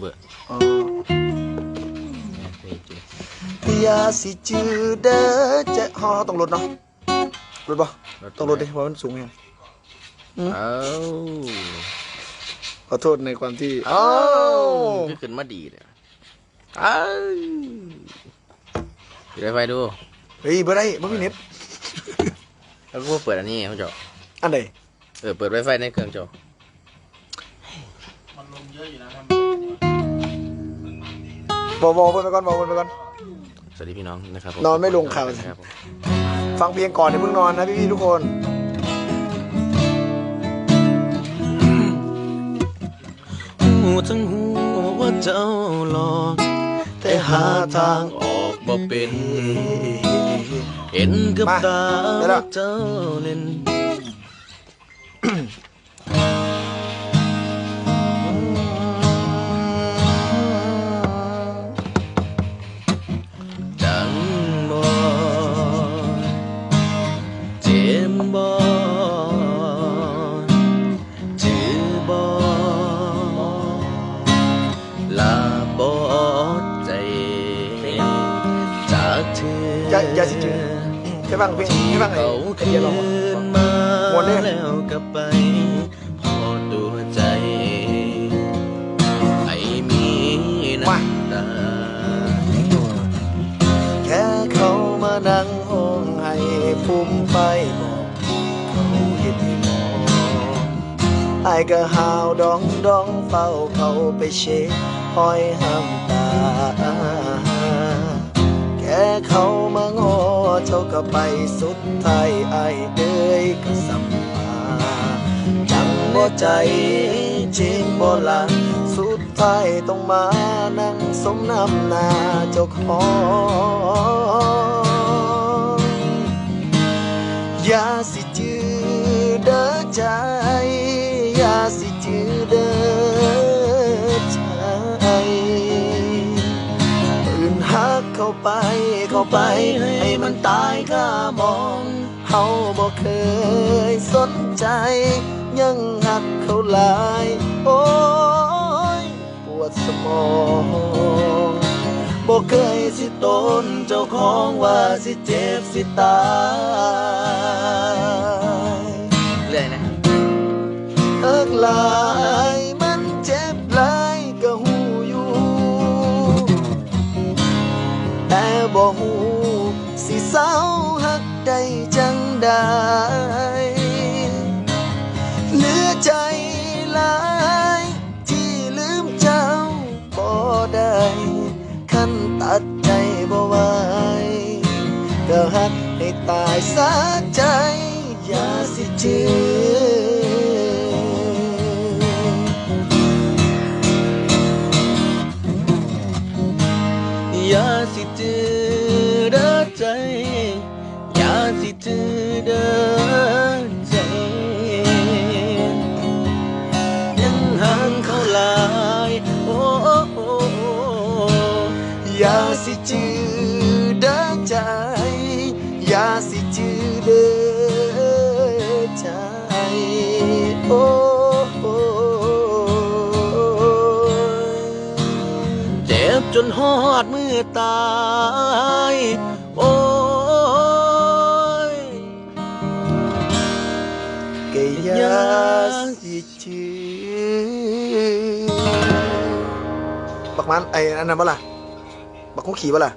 เบอร์อ๋อนี่จริงอย่าสิจือเด้อจะฮอต้องลดเนาะลดปะต้องลดดิเพราะมันสูงไงเอ้าขอโทษในความที่เอ้าอ้าวคือขึ้นมาดีเลยเอ้าเดี๋ยวไปดู เฮ้ยบ่ได้บ่มีเน็ตแล้วก็เปิดอันนี้เขาเจาะอันใดเออเปิดไวไฟในเครื่องเจาะบ่ บ่เพิ่นไปก่อนบ่เพิ่นไปก่อน สวัสดีพี่น้องนะครับผนอนไม่ลงข่าวนะครับผมฟังเพลงก่อนอย่าเพิ่งนอนนะพี่ๆทุกคน หูทั้งหูว่าเจ้าหลอกแต่หาทางออกบ่เป็น เห็นกับมาตาได้แล้วว่าเจ้าเล่น บบ่จือบ่ลาบ่ใจจากเธออย่าอย่าสิจือให้ฟังเพลงให้ฟังไอ้ไอ้เดียร้องนมาม่วนแล้วก็ไป พอตัวใจไอ้มีน้ำตาแค่เขามานั่งห้องให้ภูมิไป ไอ้ก็หาวดองดองเฝ้าเขาไปเช็คห้อยห้ามตา แค่เขามางอเจ้าก็ไปสุดท้ายไอ้เอ้ยก็สัมมาจังบ่ใจจริงบ่ละสุดท้ายต้องมานั่งสมน้ำหน้าเจ้าของอย่าสิจือเด้อใจ สิจือเด้อใจปืนหักเข้าไปเข้าไปให้มันตายข้ามองเฮาบ่เคยสนใจ ยังหักเขาหลายโอ้ยปวดสมองบ่เคยสิตนเจ้าของว่าสิเจ็บสิตายเรื่อยนะเอิกหลา แต่บ่หูสิเศร้าหักได้จังไดเหลือใจหลายที่ลืมเจ้าบ่ได้คันตัดใจบ่ไหวก็หักให้ตายสาใจอย่าสิจือ เด้อใจ อย่าสิจือเด้อใจ ยังห่างเขาหลาย โอ้โอ้โออย่าสิจือเด้อใจ อย่าสิจือเด้อใจโอ้ จนหอดมือตาย โอ้ยกย่าสิจือบักมันไอ้อันนั้นบ่ล่ะ บักคุขี่บ่ล่ะ